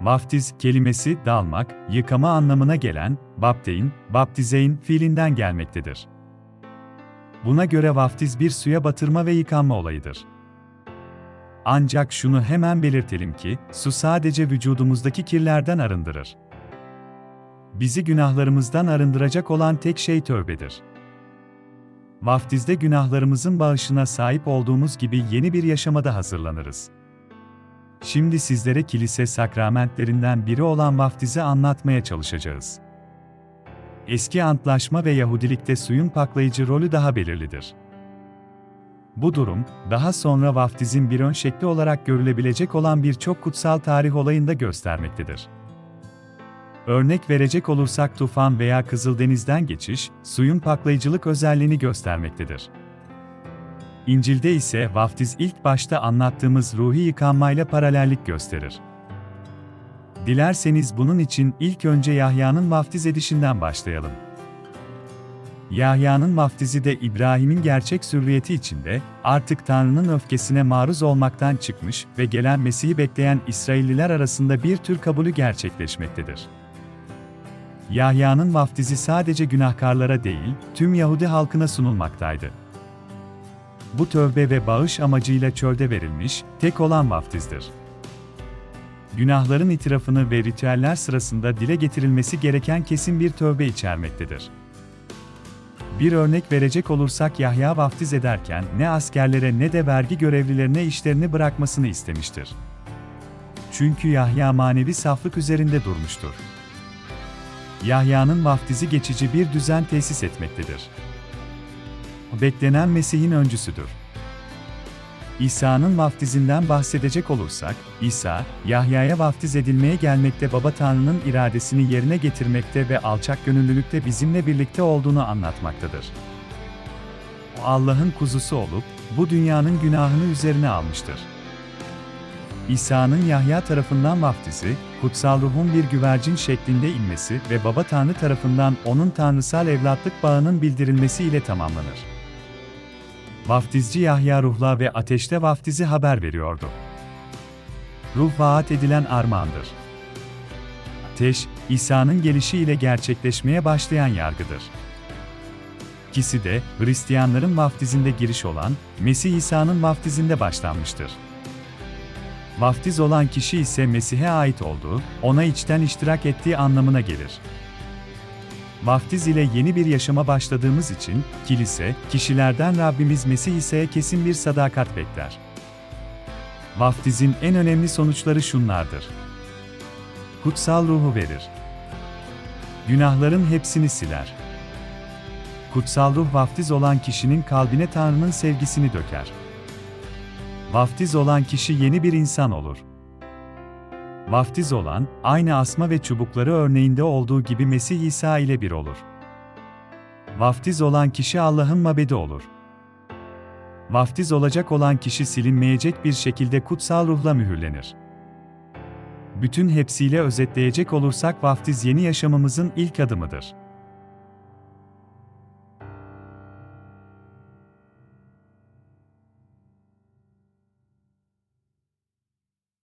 Vaftiz kelimesi dalmak, yıkama anlamına gelen baptein, baptizein fiilinden gelmektedir. Buna göre vaftiz bir suya batırma ve yıkanma olayıdır. Ancak şunu hemen belirtelim ki, su sadece vücudumuzdaki kirlerden arındırır. Bizi günahlarımızdan arındıracak olan tek şey tövbedir. Vaftizde günahlarımızın bağışına sahip olduğumuz gibi yeni bir yaşamada hazırlanırız. Şimdi sizlere kilise sakramentlerinden biri olan vaftizi anlatmaya çalışacağız. Eski antlaşma ve Yahudilikte suyun paklayıcı rolü daha belirlidir. Bu durum, daha sonra vaftizin bir ön şekli olarak görülebilecek olan birçok kutsal tarih olayında göstermektedir. Örnek verecek olursak tufan veya Kızıldeniz'den geçiş, suyun paklayıcılık özelliğini göstermektedir. İncil'de ise vaftiz ilk başta anlattığımız ruhi yıkanmayla paralellik gösterir. Dilerseniz bunun için ilk önce Yahya'nın vaftiz edişinden başlayalım. Yahya'nın vaftizi de İbrahim'in gerçek sürriyeti içinde, artık Tanrı'nın öfkesine maruz olmaktan çıkmış ve gelen Mesih'i bekleyen İsrailliler arasında bir tür kabulü gerçekleşmektedir. Yahya'nın vaftizi sadece günahkarlara değil, tüm Yahudi halkına sunulmaktaydı. Bu tövbe ve bağış amacıyla çölde verilmiş, tek olan vaftizdir. Günahların itirafını ve ritüeller sırasında dile getirilmesi gereken kesin bir tövbe içermektedir. Bir örnek verecek olursak Yahya vaftiz ederken ne askerlere ne de vergi görevlilerine işlerini bırakmasını istemiştir. Çünkü Yahya manevi saflık üzerinde durmuştur. Yahya'nın vaftizi geçici bir düzen tesis etmektedir. Beklenen Mesih'in öncüsüdür. İsa'nın vaftizinden bahsedecek olursak, İsa, Yahya'ya vaftiz edilmeye gelmekte Baba Tanrı'nın iradesini yerine getirmekte ve alçak gönüllülükte bizimle birlikte olduğunu anlatmaktadır. O Allah'ın kuzusu olup, bu dünyanın günahını üzerine almıştır. İsa'nın Yahya tarafından vaftizi, kutsal ruhun bir güvercin şeklinde inmesi ve Baba Tanrı tarafından onun tanrısal evlatlık bağının bildirilmesi ile tamamlanır. Vaftizci Yahya ruhla ve ateşte vaftizi haber veriyordu. Ruh vaat edilen armağandır. Ateş, İsa'nın gelişiyle gerçekleşmeye başlayan yargıdır. İkisi de, Hristiyanların vaftizinde giriş olan, Mesih İsa'nın vaftizinde başlanmıştır. Vaftiz olan kişi ise Mesih'e ait olduğu, ona içten iştirak ettiği anlamına gelir. Vaftiz ile yeni bir yaşama başladığımız için, kilise, kişilerden Rabbimiz Mesih İsa'ya kesin bir sadakat bekler. Vaftizin en önemli sonuçları şunlardır. Kutsal ruhu verir. Günahların hepsini siler. Kutsal ruh vaftiz olan kişinin kalbine Tanrı'nın sevgisini döker. Vaftiz olan kişi yeni bir insan olur. Vaftiz olan, aynı asma ve çubukları örneğinde olduğu gibi Mesih İsa ile bir olur. Vaftiz olan kişi Allah'ın mabedi olur. Vaftiz olacak olan kişi silinmeyecek bir şekilde kutsal ruhla mühürlenir. Bütün hepsiyle özetleyecek olursak vaftiz yeni yaşamımızın ilk adımıdır.